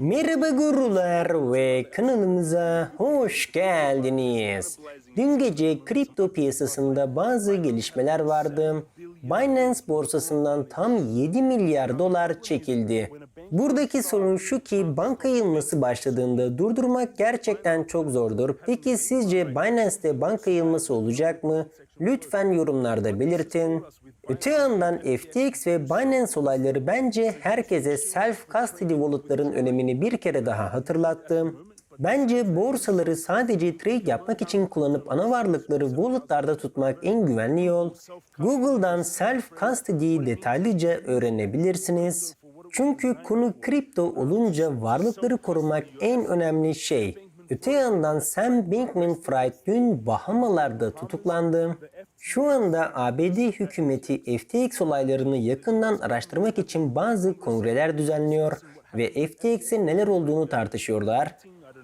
Merhaba gurular ve kanalımıza hoş geldiniz. Dün gece kripto piyasasında bazı gelişmeler vardı. Binance borsasından tam 7 milyar dolar çekildi. Buradaki sorun şu ki banka yılması başladığında durdurmak gerçekten çok zordur. Peki sizce Binance'te banka yılması olacak mı? Lütfen yorumlarda belirtin. Öte yandan FTX ve Binance olayları bence herkese self-custody wallet'ların önemini bir kere daha hatırlattı. Bence borsaları sadece trade yapmak için kullanıp ana varlıkları wallet'larda tutmak en güvenli yol. Google'dan self-custody'yi detaylıca öğrenebilirsiniz. Çünkü konu kripto olunca varlıkları korumak en önemli şey. Öte yandan Sam Bankman-Fried dün Bahamalarda tutuklandı. Şu anda ABD hükümeti FTX olaylarını yakından araştırmak için bazı kongreler düzenliyor ve FTX'e neler olduğunu tartışıyorlar.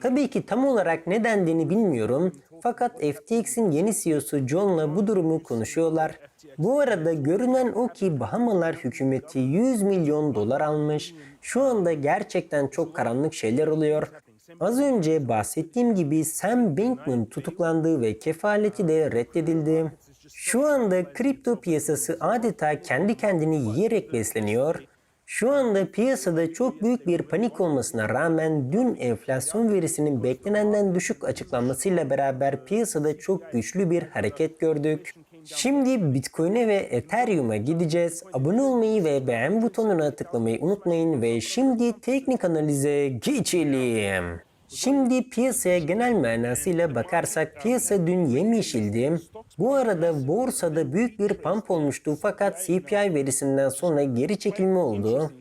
Tabii ki tam olarak ne dendiğini bilmiyorum fakat FTX'in yeni CEO'su John'la bu durumu konuşuyorlar. Bu arada görünen o ki Bahamalar hükümeti 100 milyon dolar almış. Şu anda gerçekten çok karanlık şeyler oluyor. Az önce bahsettiğim gibi Sam Bankman tutuklandı ve kefaleti de reddedildi. Şu anda kripto piyasası adeta kendi kendini yiyerek besleniyor. Şu anda piyasada çok büyük bir panik olmasına rağmen dün enflasyon verisinin beklenenden düşük açıklanmasıyla beraber piyasada çok güçlü bir hareket gördük. Şimdi Bitcoin'e ve Ethereum'a gideceğiz. Abone olmayı ve beğen butonuna tıklamayı unutmayın ve şimdi teknik analize geçelim. Şimdi piyasaya genel manasıyla bakarsak piyasa dün yemyeşildi. Bu arada borsada büyük bir pump olmuştu fakat CPI verisinden sonra geri çekilme oldu.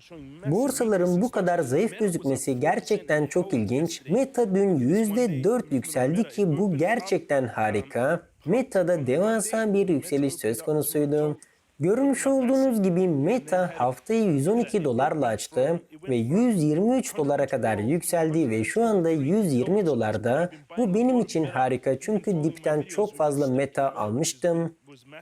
Borsaların bu kadar zayıf gözükmesi gerçekten çok ilginç. Meta dün %4 yükseldi ki bu gerçekten harika. Meta'da devasa bir yükseliş söz konusuydu. Görmüş olduğunuz gibi Meta haftayı 112 dolarla açtı ve 123 dolara kadar yükseldi ve şu anda 120 dolarda. Bu benim için harika çünkü dipten çok fazla Meta almıştım.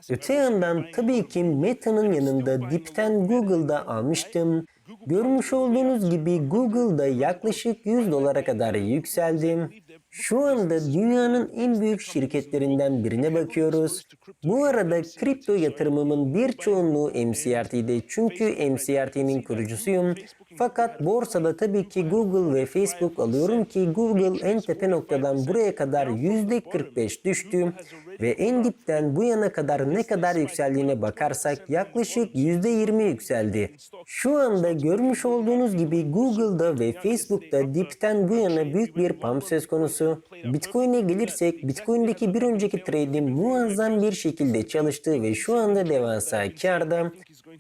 Öte yandan tabii ki Meta'nın yanında dipten Google'da almıştım. Görmüş olduğunuz gibi Google'da yaklaşık 100 dolara kadar yükseldi. Şu anda dünyanın en büyük şirketlerinden birine bakıyoruz. Bu arada kripto yatırımımın bir çoğunluğu MCRT'de çünkü MCRT'nin kurucusuyum. Fakat borsada tabii ki Google ve Facebook alıyorum ki Google en tepe noktadan buraya kadar %45 düştü ve en dipten bu yana kadar ne kadar yükseldiğine bakarsak yaklaşık %20 yükseldi. Şu anda görmüş olduğunuz gibi Google'da ve Facebook'ta dipten bu yana büyük bir pump söz konusu. Bitcoin'e gelirsek Bitcoin'deki bir önceki trade'im muazzam bir şekilde çalıştı ve şu anda devasa karda.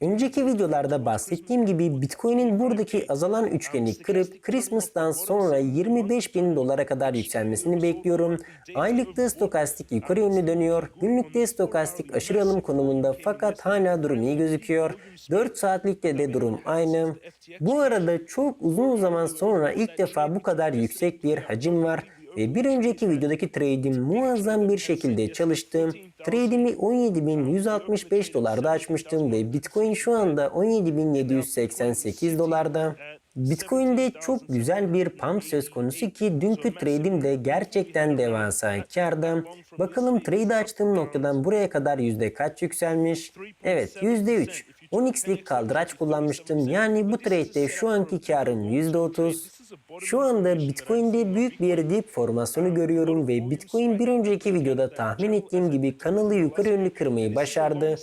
Önceki videolarda bahsettiğim gibi Bitcoin'in buradaki azalan üçgeni kırıp Christmas'tan sonra 25 bin dolara kadar yükselmesini bekliyorum. Aylıkta stokastik yukarı yönlü dönüyor. Günlükte stokastik aşırı alım konumunda fakat hala durum iyi gözüküyor. 4 saatlikte de durum aynı. Bu arada çok uzun zaman sonra ilk defa bu kadar yüksek bir hacim var bir önceki videodaki trade'im muazzam bir şekilde çalıştı. Trade'imi 17.165 dolarda açmıştım ve Bitcoin şu anda 17.788 dolarda. Bitcoin'de çok güzel bir pump söz konusu ki dünkü trade'im de gerçekten devasa karda. Bakalım trade açtığım noktadan buraya kadar yüzde kaç yükselmiş? Evet yüzde 3. 10x'lik kaldıraç kullanmıştım. Yani bu trade'de şu anki karım %30. Şu anda Bitcoin'de büyük bir dip formasyonu görüyorum ve Bitcoin bir önceki videoda tahmin ettiğim gibi kanalı yukarı yönlü kırmayı başardı.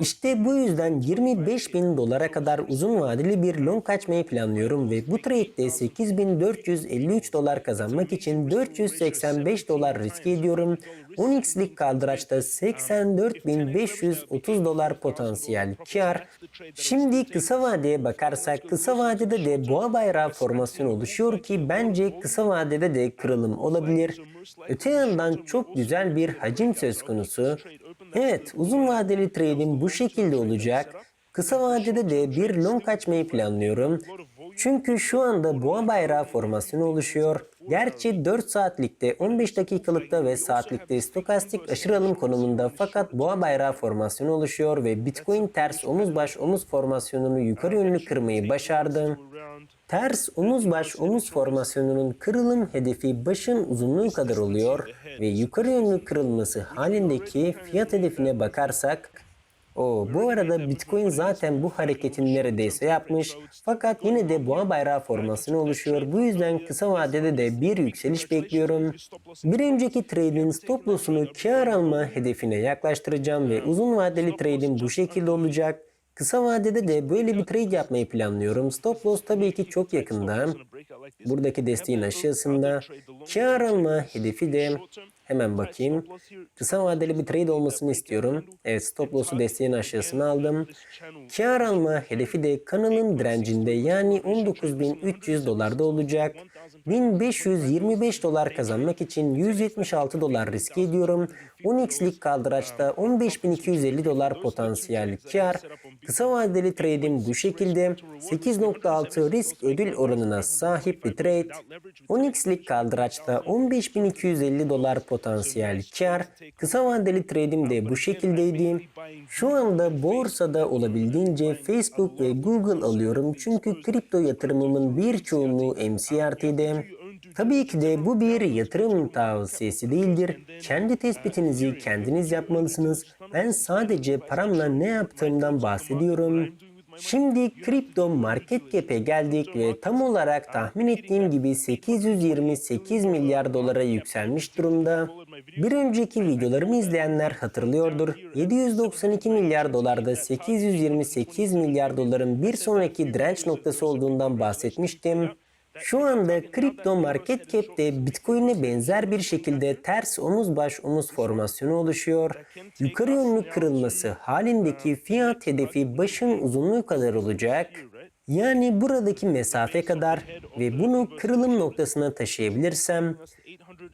İşte bu yüzden 25 bin dolara kadar uzun vadeli bir long açmayı planlıyorum ve bu trade'de 8453 dolar kazanmak için 485 dolar riske ediyorum. 10x'lik kaldıraçta 84.530 dolar potansiyel kar. Şimdi kısa vadeye bakarsak kısa vadede de boğa bayrağı formasyonu oluşuyor ki bence kısa vadede de kırılım olabilir. Öte yandan çok güzel bir hacim söz konusu. Evet uzun vadeli trade'im bu şekilde olacak. Kısa vadede de bir long açmayı planlıyorum. Çünkü şu anda boğa bayrağı formasyonu oluşuyor. Gerçi 4 saatlikte, 15 dakikalıkta ve saatlikte stokastik aşırı alım konumunda fakat boğa bayrağı formasyonu oluşuyor ve Bitcoin ters omuz baş omuz formasyonunu yukarı yönlü kırmayı başardı. Ters omuz baş omuz formasyonunun kırılım hedefi başın uzunluğu kadar oluyor ve yukarı yönlü kırılması halindeki fiyat hedefine bakarsak o bu arada Bitcoin zaten bu hareketin neredeyse yapmış fakat yine de boğa bayrağı formasyonu oluşuyor. Bu yüzden kısa vadede de bir yükseliş bekliyorum. Bir önceki trade'in stop loss'unu kar alma hedefine yaklaştıracağım ve uzun vadeli trade'in bu şekilde olacak. Kısa vadede de böyle bir trade yapmayı planlıyorum. Stop loss tabii ki çok yakında. Buradaki desteğin aşağısında. Kar alma hedefi de hemen bakayım. Kısa vadeli bir trade olmasını istiyorum. Evet stop loss'u desteğin aşağısına aldım. Kar alma hedefi de kanalın direncinde yani 19.300 dolarda olacak. 1525 dolar kazanmak için 176 dolar risk ediyorum. 10x'lik kaldıraçta 15.250 dolar potansiyel kar. Kısa vadeli trade'im bu şekilde 8.6 risk ödül oranına sahip bir trade. 10x'lik kaldıraçta 15.250 dolar potansiyel kar. Kısa vadeli trade'im de bu şekildeydi. Şu anda borsada olabildiğince Facebook ve Google alıyorum çünkü kripto yatırımımın bir çoğunluğu MCRT'de. Tabii ki de bu bir yatırım tavsiyesi değildir. Kendi tespitinizi kendiniz yapmalısınız. Ben sadece paramla ne yaptığımdan bahsediyorum. Şimdi kripto market cap'e geldik ve tam olarak tahmin ettiğim gibi 828 milyar dolara yükselmiş durumda. Bir önceki videolarımı izleyenler hatırlıyordur. 792 milyar dolarda 828 milyar doların bir sonraki direnç noktası olduğundan bahsetmiştim. Şu anda kripto market cap'te Bitcoin'e benzer bir şekilde ters omuz baş omuz formasyonu oluşuyor. Yukarı yönlü kırılması halindeki fiyat hedefi başın uzunluğu kadar olacak. Yani buradaki mesafe kadar ve bunu kırılım noktasına taşıyabilirsem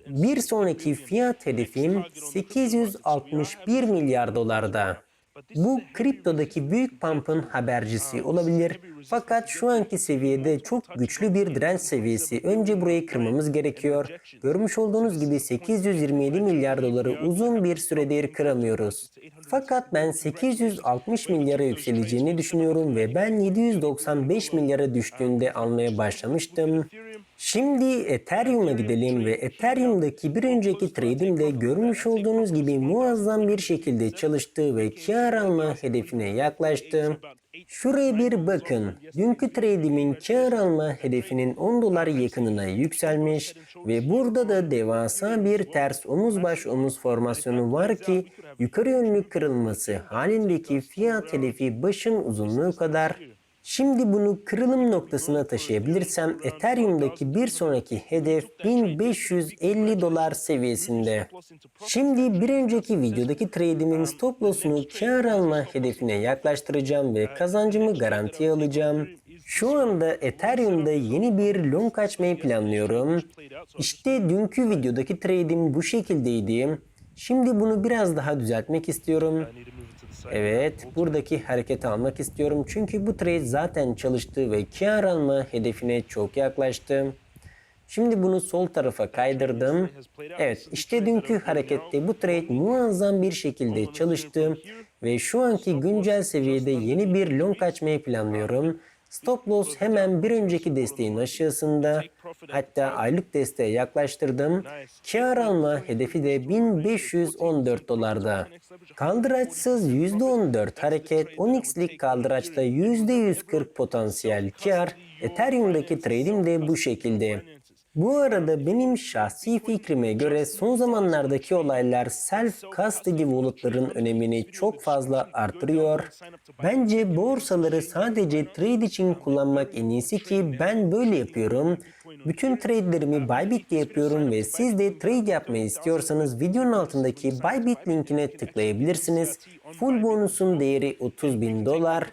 bir sonraki fiyat hedefim 861 milyar dolarda. Bu kriptodaki büyük pump'ın habercisi olabilir. Fakat şu anki seviyede çok güçlü bir direnç seviyesi. Önce burayı kırmamız gerekiyor. Görmüş olduğunuz gibi 827 milyar doları uzun bir süredir kıramıyoruz. Fakat ben 860 milyara yükseleceğini düşünüyorum ve ben 795 milyara düştüğünde almaya başlamıştım. Şimdi Ethereum'a gidelim ve Ethereum'daki bir önceki trade'imde görmüş olduğunuz gibi muazzam bir şekilde çalıştı ve kar alma hedefine yaklaştı. Şuraya bir bakın. Dünkü trade'imin kar alma hedefinin 10 dolar yakınına yükselmiş ve burada da devasa bir ters omuz baş omuz formasyonu var ki yukarı yönlü kırılması halindeki fiyat hedefi başın uzunluğu kadar Şimdi bunu kırılım noktasına taşıyabilirsem Ethereum'daki bir sonraki hedef 1550 dolar seviyesinde. Şimdi bir önceki videodaki trade'imin stop loss'unu kar alma hedefine yaklaştıracağım ve kazancımı garantiye alacağım. Şu anda Ethereum'da yeni bir long açmayı planlıyorum. İşte dünkü videodaki trade'im bu şekildeydi. Şimdi bunu biraz daha düzeltmek istiyorum. Evet, buradaki hareketi almak istiyorum çünkü bu trade zaten çalıştı ve kar alma hedefine çok yaklaştı. Şimdi bunu sol tarafa kaydırdım. Evet, işte dünkü harekette bu trade muazzam bir şekilde çalıştı ve şu anki güncel seviyede yeni bir long açmayı planlıyorum. Stop loss hemen bir önceki desteğin aşağısında. Hatta aylık desteğe yaklaştırdım. Kar alma hedefi de 1514 dolarda. Kaldıraçsız %14 hareket 10x'lik kaldıraçta %140 potansiyel kar. Ethereum'daki trade'im de bu şekilde. Bu arada benim şahsi fikrime göre son zamanlardaki olaylar self-custody wallet'ların önemini çok fazla artırıyor. Bence borsaları sadece trade için kullanmak en iyisi ki ben böyle yapıyorum. Bütün trade'lerimi Bybit'te yapıyorum ve siz de trade yapmayı istiyorsanız videonun altındaki Bybit linkine tıklayabilirsiniz. Full bonusun değeri 30 bin dolar.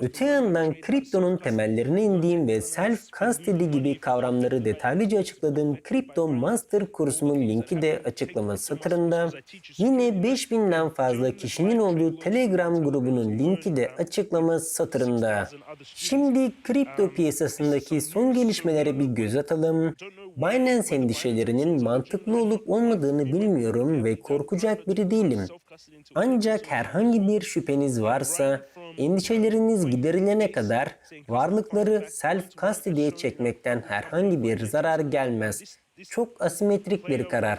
Öte yandan kriptonun temellerine indiğim ve self-custody gibi kavramları detaylıca açıkladığım Crypto Master kursumun linki de açıklama satırında. Yine 5000'den fazla kişinin olduğu Telegram grubunun linki de açıklama satırında. Şimdi kripto piyasasındaki son gelişmelere bir göz atalım. Binance endişelerinin mantıklı olup olmadığını bilmiyorum ve korkacak biri değilim. Ancak herhangi bir şüpheniz varsa endişeleriniz giderilene kadar varlıkları self custody'ye çekmekten herhangi bir zarar gelmez. Çok asimetrik bir karar.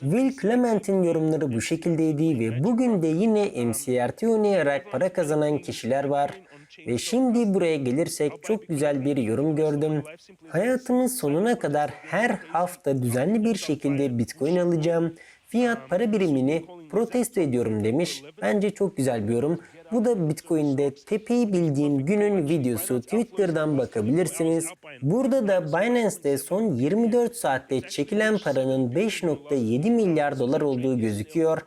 Will Clement'in yorumları bu şekildeydi ve bugün de yine MCRT oynayarak para kazanan kişiler var. Ve şimdi buraya gelirsek çok güzel bir yorum gördüm. Hayatımın sonuna kadar her hafta düzenli bir şekilde Bitcoin alacağım. Fiyat para birimini protesto ediyorum demiş. Bence çok güzel bir yorum. Bu da Bitcoin'de tepeyi bildiğim günün videosu. Twitter'dan bakabilirsiniz. Burada da Binance'de son 24 saatte çekilen paranın 5.7 milyar dolar olduğu gözüküyor.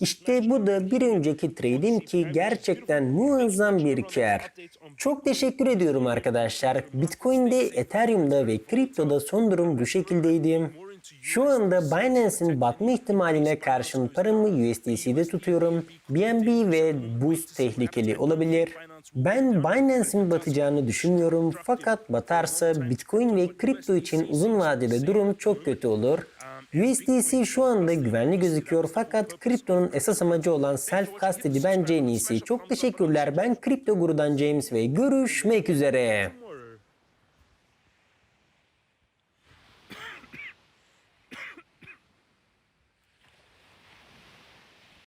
İşte bu da bir önceki trade'im ki gerçekten muazzam bir kar. Çok teşekkür ediyorum arkadaşlar. Bitcoin'de, Ethereum'da ve kriptoda son durum bu şekildeydi. Şu anda Binance'in batma ihtimaline karşın paramı USDC'de tutuyorum. BNB ve Boost tehlikeli olabilir. Ben Binance'in batacağını düşünmüyorum fakat batarsa Bitcoin ve kripto için uzun vadede durum çok kötü olur. USDC şu anda güvenli gözüküyor fakat kriptonun esas amacı olan self custody bence en iyisi. Çok teşekkürler. Ben Kripto Guru'dan James ve görüşmek üzere.